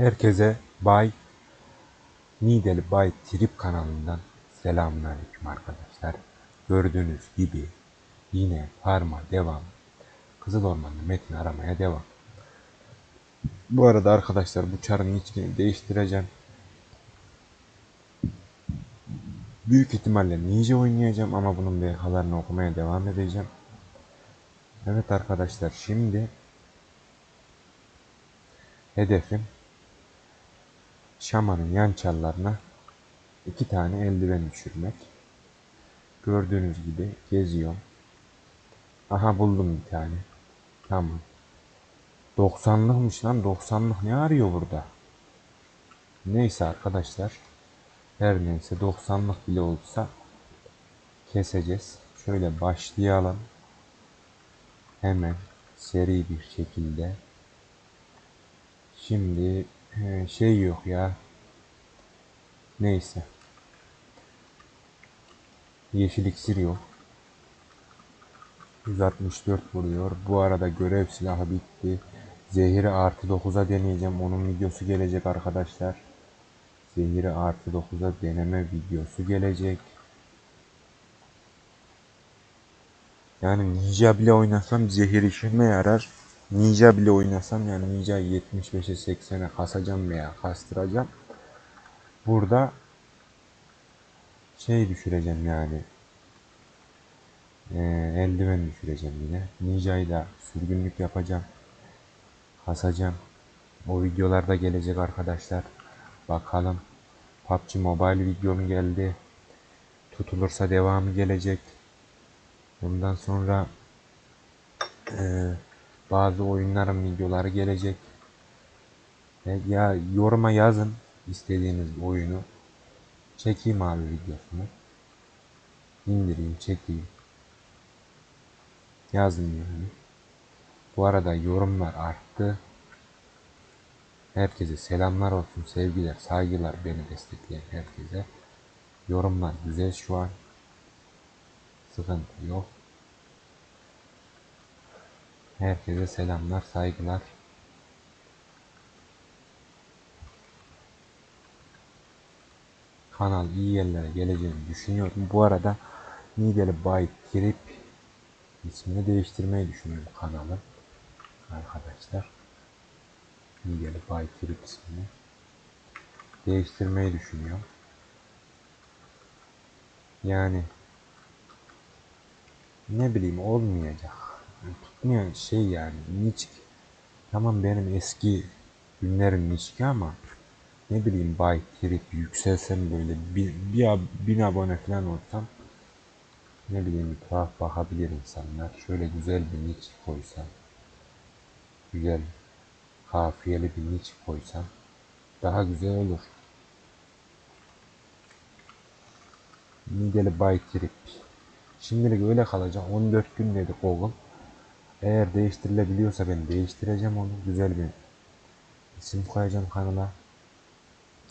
Herkese Bay Nideli Bay Trip kanalından selamünaleyküm arkadaşlar. Gördüğünüz gibi yine farma devam. Kızıl Orman'da metin aramaya devam. Bu arada arkadaşlar bu çarın içini değiştireceğim. Büyük ihtimalle Ninja oynayacağım ama bunun BK'larını okumaya devam edeceğim. Evet arkadaşlar şimdi hedefim şamanın yan çallarına iki tane eldiven düşürmek. Gördüğünüz gibi geziyorum. Aha buldum bir tane. Tamam. 90'lıkmış lan 90'lık ne arıyor burada? Neyse arkadaşlar. Her neyse 90'lık bile olsa keseceğiz. Şöyle başlayalım. Hemen seri bir şekilde. Şimdi e, şey yok ya. Neyse. Yeşil iksir yok. 164 vuruyor. Bu arada görev silahı bitti. Zehiri artı 9'a deneyeceğim. Onun videosu gelecek arkadaşlar. Zehiri artı 9'a deneme videosu gelecek. Yani ninja bile oynasam zehir işime yarar. Ninja bile oynasam yani ninja 75'e 80'e kasacağım veya kastıracağım. Burada şey düşüreceğim yani. Ee, eldiven düşüreceğim yine. Ninja'yı da sürgünlük yapacağım. Kasacağım. O videolarda gelecek arkadaşlar. Bakalım. PUBG Mobile videom geldi. Tutulursa devamı gelecek. Bundan sonra e, bazı oyunların videoları gelecek. E, ya yoruma yazın istediğiniz oyunu. Çekeyim abi videosunu. İndireyim, çekeyim. Yazın yani. Bu arada yorumlar arttı. Herkese selamlar olsun, sevgiler, saygılar beni destekleyen herkese. Yorumlar güzel şu an. Sıkıntı yok. Herkese selamlar, saygılar. Kanal iyi yerlere geleceğini düşünüyorum. Bu arada Nideli Bay Trip ismini değiştirmeyi düşünüyorum kanalı. Arkadaşlar. Nideli Bay Trip ismini değiştirmeyi düşünüyorum. Yani ne bileyim olmayacak. Tutmayan şey yani niçk. Tamam benim eski günlerim niçki ama ne bileyim bay trip yükselsem böyle bir, bir bin abone falan olsam ne bileyim bir tuhaf bakabilir insanlar. Şöyle güzel bir nick koysam güzel kafiyeli bir nick koysam daha güzel olur. Nideli Bay Trip. Şimdilik öyle kalacak. 14 gün dedi Google. Eğer değiştirilebiliyorsa ben değiştireceğim onu. Güzel bir isim koyacağım kanala.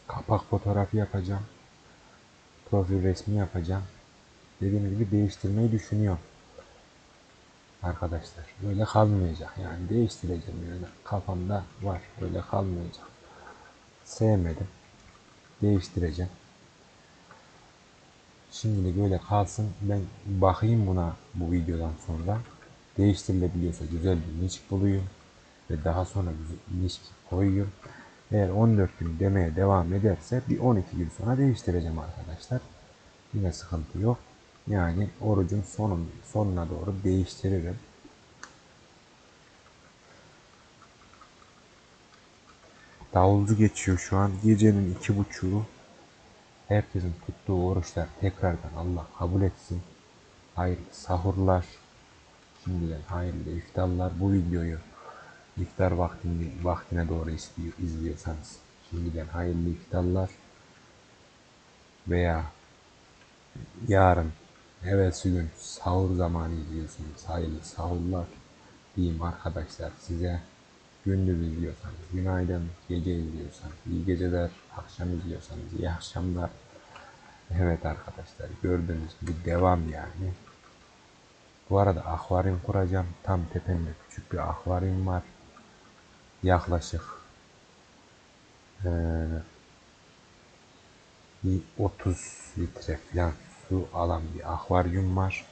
Kapak fotoğrafı yapacağım. Profil resmi yapacağım. Dediğim gibi değiştirmeyi düşünüyorum. Arkadaşlar böyle kalmayacak yani değiştireceğim yani kafamda var öyle kalmayacak. Sevmedim. Değiştireceğim. Şimdilik böyle kalsın. Ben bakayım buna bu videodan sonra. Değiştirilebiliyorsa güzel bir nick bulayım. Ve daha sonra nick koyayım. Eğer 14 gün demeye devam ederse bir 12 gün sonra değiştireceğim arkadaşlar. Yine sıkıntı yok. Yani orucun sonun, sonuna doğru değiştiririm. Davulcu geçiyor şu an. Gecenin iki buçuğu. Herkesin tuttuğu oruçlar tekrardan Allah kabul etsin. Hayırlı sahurlar. Şimdiden hayırlı iftarlar. Bu videoyu iftar vaktini, vaktine doğru izliyor, izliyorsanız şimdiden hayırlı iftarlar. Veya yarın evvelsi gün sahur zamanı izliyorsunuz. Hayırlı sahurlar diyeyim arkadaşlar size. Gündüz izliyorsanız günaydın, gece izliyorsanız iyi geceler, akşam izliyorsanız iyi akşamlar. Evet arkadaşlar gördüğünüz gibi devam yani. Bu arada akvaryum kuracağım. Tam tepemde küçük bir akvaryum var. Yaklaşık Ee, bir 30 litre falan su alan bir akvaryum var.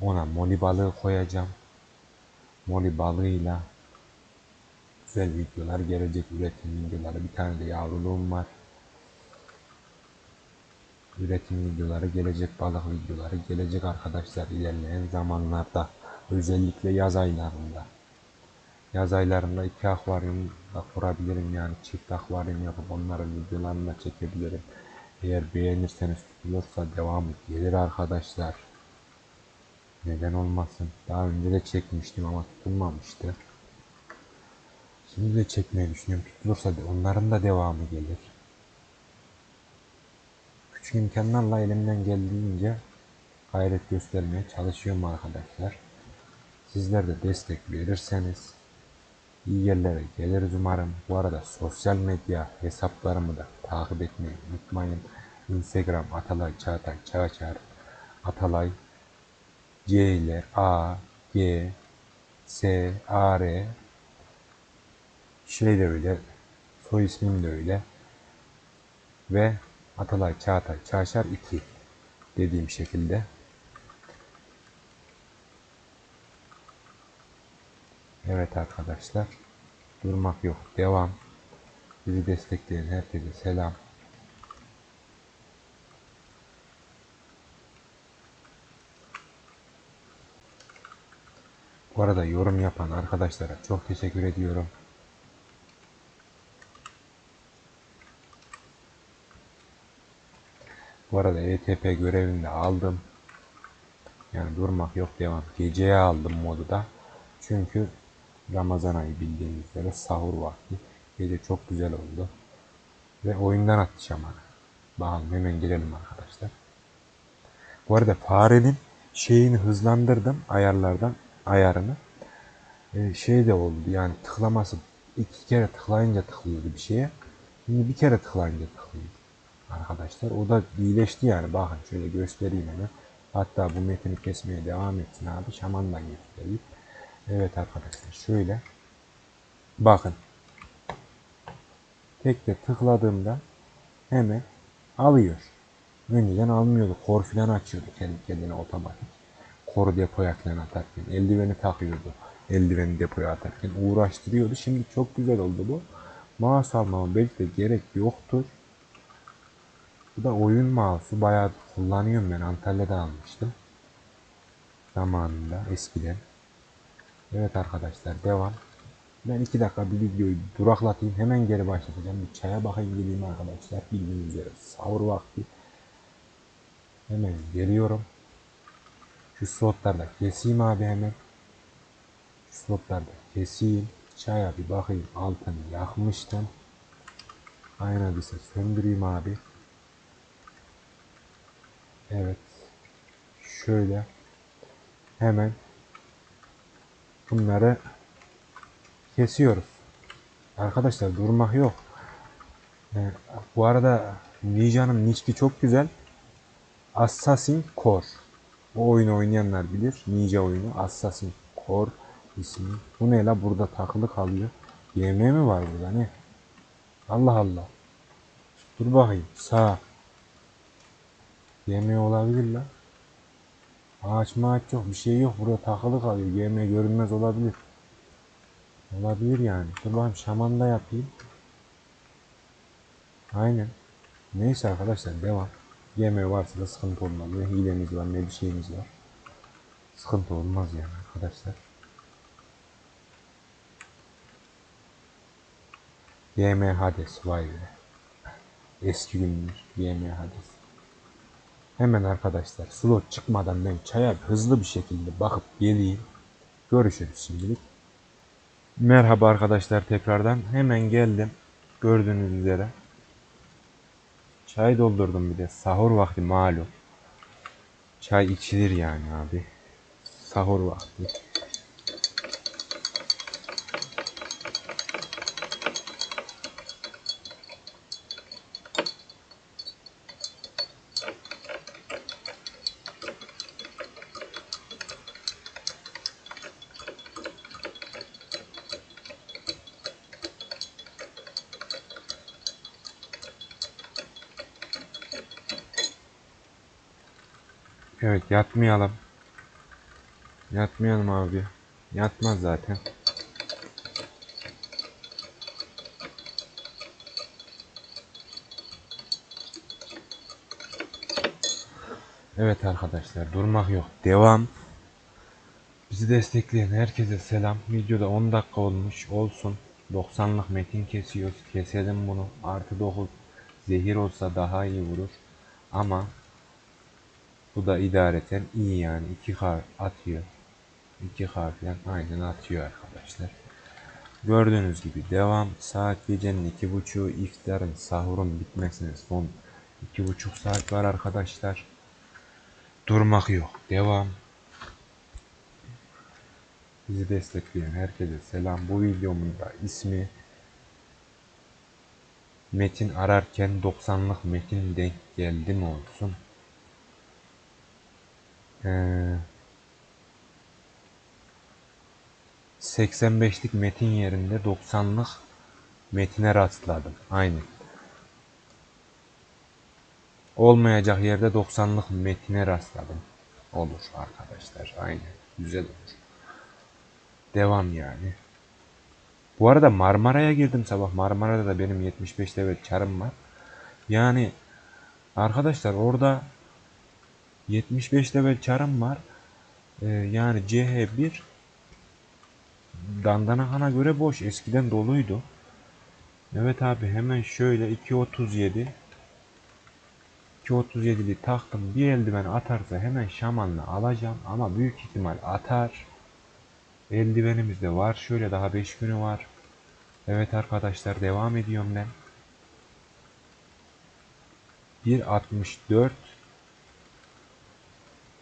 Ona moli balığı koyacağım. Moli balığıyla güzel videolar gelecek üretim videoları. Bir tane de yavruluğum var. Üretim videoları gelecek, balık videoları gelecek arkadaşlar ilerleyen zamanlarda. Özellikle yaz aylarında. Yaz aylarında iki akvaryum da kurabilirim yani çift akvaryum yapıp onların videolarını da çekebilirim. Eğer beğenirseniz tutulursa devamı gelir arkadaşlar. Neden olmasın? Daha önce de çekmiştim ama tutulmamıştı. Şimdi de çekmeyi düşünüyorum. Tutulursa onların da devamı gelir. Küçük imkanlarla elimden geldiğince gayret göstermeye çalışıyorum arkadaşlar. Sizler de destek verirseniz iyi yerlere geliriz umarım. Bu arada sosyal medya hesaplarımı da takip etmeyi unutmayın. Instagram Atalay Çağatay Çağçar Atalay C ile A G S A R şey de öyle soy ismim de öyle ve Atalay Çağatay Çağçar 2 dediğim şekilde Evet arkadaşlar. Durmak yok. Devam. Bizi destekleyen herkese selam. Bu arada yorum yapan arkadaşlara çok teşekkür ediyorum. Bu arada ETP görevini de aldım. Yani durmak yok devam. Geceye aldım modu da. Çünkü Ramazan ayı bildiğiniz üzere sahur vakti. Gece çok güzel oldu. Ve oyundan attı şamanı. Bakalım hemen girelim arkadaşlar. Bu arada farenin şeyini hızlandırdım ayarlardan ayarını. Ee, şey de oldu yani tıklaması iki kere tıklayınca tıklıyordu bir şeye. Şimdi bir kere tıklayınca tıklıyor. Arkadaşlar o da iyileşti yani bakın şöyle göstereyim hemen. Hatta bu metini kesmeye devam etsin abi şamandan göstereyim. Evet arkadaşlar şöyle. Bakın. Tekte tıkladığımda hemen alıyor. Önceden almıyordu. Kor filan açıyordu kendi kendine otomatik. Koru depoya falan atarken. Eldiveni takıyordu. Eldiveni depoya atarken uğraştırıyordu. Şimdi çok güzel oldu bu. Mouse almama belki de gerek yoktur. Bu da oyun mouse'u bayağı kullanıyorum ben. Antalya'da almıştım. Zamanında eskiden. Evet arkadaşlar devam. Ben iki dakika bir videoyu duraklatayım. Hemen geri başlatacağım. Bir çaya bakayım geleyim arkadaşlar. Bildiğiniz üzere sahur vakti. Hemen geliyorum. Şu slotlarda keseyim abi hemen. Şu slotlarda keseyim. Çaya bir bakayım. Altını yakmıştım. Aynadıysa söndüreyim abi. Evet. Şöyle. Hemen bunları kesiyoruz. Arkadaşlar durmak yok. Ee, bu arada Ninja'nın niçki çok güzel. Assassin Core. O oyunu oynayanlar bilir. Ninja oyunu. Assassin Core ismi. Bu ne la burada takılı kalıyor. YM mi var burada ne? Allah Allah. Dur bakayım. Sağ. YM olabilir la. Ağaç mağaç yok. Bir şey yok. Burada takılı kalıyor. GM görünmez olabilir. Olabilir yani. Dur bakayım şaman da yapayım. Aynen. Neyse arkadaşlar devam. GM varsa da sıkıntı olmaz. Ne hilemiz var ne bir şeyimiz var. Sıkıntı olmaz yani arkadaşlar. GM Hades vay be. Eski günler GM Hades. Hemen arkadaşlar slot çıkmadan ben çaya hızlı bir şekilde bakıp geleyim. Görüşürüz şimdilik. Merhaba arkadaşlar tekrardan. Hemen geldim. Gördüğünüz üzere. Çay doldurdum bir de. Sahur vakti malum. Çay içilir yani abi. Sahur vakti. Evet yatmayalım. Yatmayalım abi. Yatmaz zaten. Evet arkadaşlar durmak yok. Devam. Bizi destekleyen herkese selam. Videoda 10 dakika olmuş olsun. 90'lık metin kesiyoruz. Keselim bunu. Artı 9 zehir olsa daha iyi vurur. Ama bu da idareten iyi yani. 2K atıyor. 2K falan aynen atıyor arkadaşlar. Gördüğünüz gibi devam. Saat gecenin 2.30'u iftarın sahurun bitmesine son 2.5 saat var arkadaşlar. Durmak yok. Devam. Bizi destekleyen herkese selam. Bu videomun da ismi Metin ararken 90'lık metin denk geldi mi olsun. Ee, 85'lik metin yerinde 90'lık metine rastladım. Aynı. Olmayacak yerde 90'lık metine rastladım. Olur arkadaşlar. Aynen. Güzel olur. Devam yani. Bu arada Marmara'ya girdim sabah. Marmara'da da benim 75 level çarım var. Yani arkadaşlar orada 75 level çarım var. Ee, yani CH1 Dandanakan'a göre boş. Eskiden doluydu. Evet abi hemen şöyle 2.37 2.37'li taktım. Bir eldiven atarsa hemen şamanla alacağım. Ama büyük ihtimal atar. Eldivenimiz de var. Şöyle daha 5 günü var. Evet arkadaşlar devam ediyorum ben. 1.64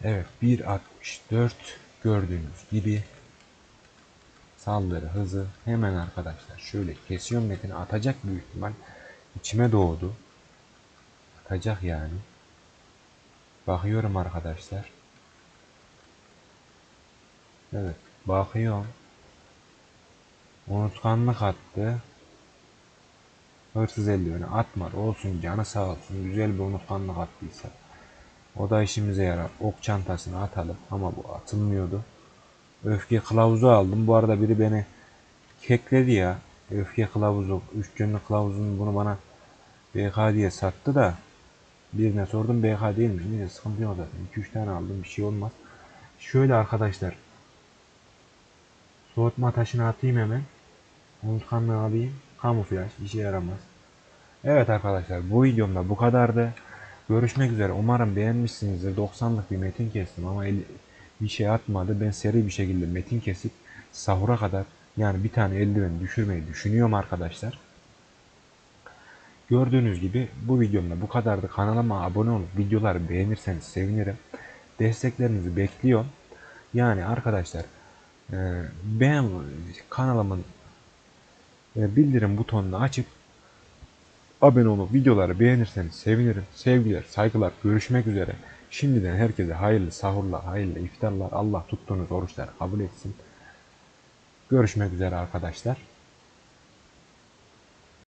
Evet 1.64 gördüğünüz gibi saldırı hızı hemen arkadaşlar şöyle kesiyorum metini atacak büyük ihtimal. İçime doğdu. Atacak yani. Bakıyorum arkadaşlar. Evet bakıyorum. Unutkanlık attı. Hırsız eldiveni atmadı. Olsun canı sağ olsun. Güzel bir unutkanlık attıysa o da işimize yarar ok çantasını atalım ama bu atılmıyordu Öfke kılavuzu aldım. Bu arada biri beni kekledi ya. Öfke kılavuzu, üç günlük kılavuzun bunu bana BK diye sattı da birine sordum BK değilmiş. Neyse sıkıntı yok zaten. 2-3 tane aldım bir şey olmaz. Şöyle arkadaşlar. Soğutma taşını atayım hemen. Unutkanlığı alayım. Kamuflaj işe yaramaz. Evet arkadaşlar bu videomda bu kadardı. Görüşmek üzere. Umarım beğenmişsinizdir. 90'lık bir metin kestim ama el- bir şey atmadı. Ben seri bir şekilde metin kesip sahura kadar yani bir tane eldiven düşürmeyi düşünüyorum arkadaşlar. Gördüğünüz gibi bu videomda bu kadardı. Kanalıma abone olup videoları beğenirseniz sevinirim. Desteklerinizi bekliyorum. Yani arkadaşlar e, ben kanalımın e, bildirim butonunu açıp abone olup videoları beğenirseniz sevinirim. Sevgiler, saygılar, görüşmek üzere. Şimdiden herkese hayırlı sahurlar, hayırlı iftarlar. Allah tuttuğunuz oruçları kabul etsin. Görüşmek üzere arkadaşlar.